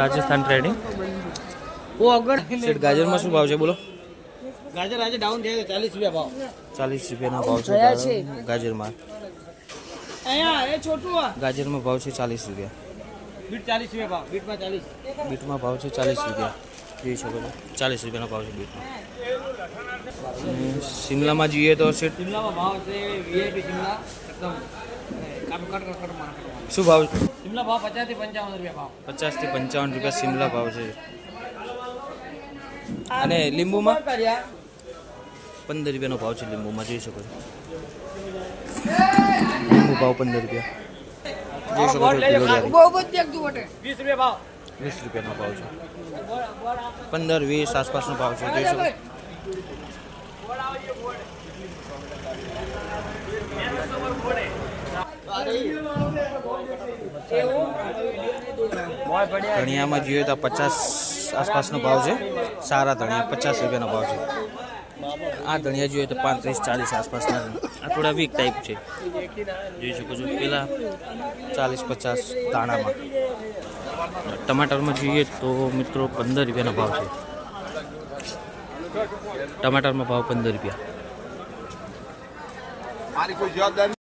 Rajasthan trading શેઠ ગાજરમાં શું ભાવ છે? બોલો. ગાજર આજે ડાઉન થયા ચાલીસ રૂપિયા ભાવ. ચાલીસ રૂપિયાનો ભાવ છે. ગાજરમાં. અહીંયા એ છોટું આ. ગાજરમાં ભાવ છે ચાલીસ રૂપિયા. બીટ ચાલીસ રૂપિયા ભાવ બીટમાં ચાલીસ. બીટમાં ભાવ છે ચાલીસ રૂપિયા. જોઈ શકો છો. ચાલીસ રૂપિયાનો ભાવ છે બીટમાં. શિમલામાં જોઈએ તો શિમલામાં ભાવ છે વીઆઈપી શિમલા એકદમ. શું ભાવ શિમલા ભાવ પચાસથી પંચાવન રૂપિયા ભાવ. પચાસથી પંચાવન રૂપિયા શિમલા ભાવ છે. અને લીંબુમાં? પંદર રૂપિયાનો ભાવ છે લીંબુમાં જોઈ શકો છો. લીંબુ ભાવ પંદર રૂપિયા. જોઈ શકો છો વીસ રૂપિયા ભાવ. વીસ રૂપિયાનો ભાવ છે. પંદર વીસ આસપાસનો ભાવ છે જોઈ શકો ધણિયામાં જોઈએ તો પચાસ આસપાસનો ભાવ છે. સારા ધણિયા, પચાસ રૂપિયાનો ભાવ છે. આ ધણિયા જોઈએ તો પાંત્રીસ, ચાલીસ આસપાસના આ થોડા વીક ટાઈપ છે. જોઈ શકો છો પેલા ચાલીસ, પચાસ દાણામાં. ટમાટરમાં જોઈએ તો મિત્રો પંદર રૂપિયાનો ભાવ છે. ટમાટરમાં ભાવ પંદર રૂપિયા.